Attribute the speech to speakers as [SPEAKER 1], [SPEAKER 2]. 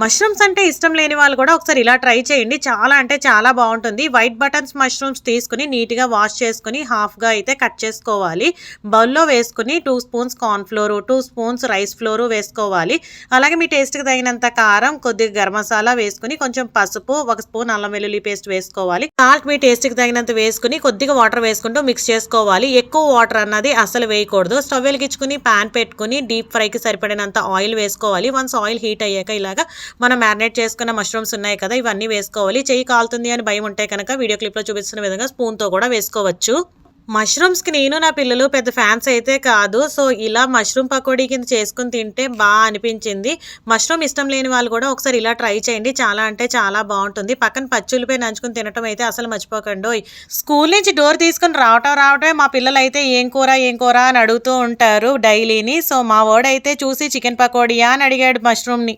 [SPEAKER 1] Mushrooms అంటే ఇష్టం లేని వాళ్ళు కూడా ఒకసారి ఇలా ట్రై చేయండి. చాలా అంటే చాలా బాగుంటుంది. వైట్ బటన్స్ మష్రూమ్స్ తీసుకుని నీట్గా వాష్ చేసుకుని హాఫ్గా అయితే కట్ చేసుకోవాలి. బౌల్లో వేసుకుని two spoons cornflour two spoons rice flour వేసుకోవాలి. అలాగే మీ టేస్ట్కి తగినంత కారం కొద్దిగా గరం మసాలా వేసుకుని కొంచెం పసుపు ఒక స్పూన్ అల్లం వెల్లుల్లి పేస్ట్ వేసుకోవాలి. సాల్ట్ మీ టేస్ట్కి తగినంత వేసుకుని కొద్దిగా వాటర్ వేసుకుంటూ మిక్స్ చేసుకోవాలి. ఎక్కువ వాటర్ అన్నది అసలు వేయకూడదు. స్టవ్ వెలిగించుకుని పాన్ పెట్టుకుని డీప్ ఫ్రైకి సరిపడినంత ఆయిల్ వేసుకోవాలి. వన్స్ ఆయిల్ హీట్ అయ్యాక ఇలాగా మనం మ్యారినేట్ చేసుకున్న మష్రూమ్స్ ఉన్నాయి కదా ఇవన్నీ వేసుకోవాలి. చెయ్యి కాలుతుంది అని భయం ఉంటే కనుక వీడియో క్లిప్లో చూపిస్తున్న విధంగా స్పూన్తో కూడా వేసుకోవచ్చు. మష్రూమ్స్కి నేను నా పిల్లలు పెద్ద ఫ్యాన్స్ అయితే కాదు. సో ఇలా మష్రూమ్ పకోడీ కింద చేసుకుని తింటే బాగా అనిపించింది. మష్రూమ్ ఇష్టం లేని వాళ్ళు కూడా ఒకసారి ఇలా ట్రై చేయండి. చాలా అంటే చాలా బాగుంటుంది. పక్కన పచ్చులపై నంచుకుని తినటం అయితే అసలు మర్చిపోకండి. స్కూల్ నుంచి డోర్ తీసుకుని రావటం రావటమే మా పిల్లలు అయితే ఏం కూర ఏం కూర అని అడుగుతూ ఉంటారు డైలీని. సో మా వాడు అయితే చూసి చికెన్ పకోడీయా అని అడిగాడు మష్రూమ్ని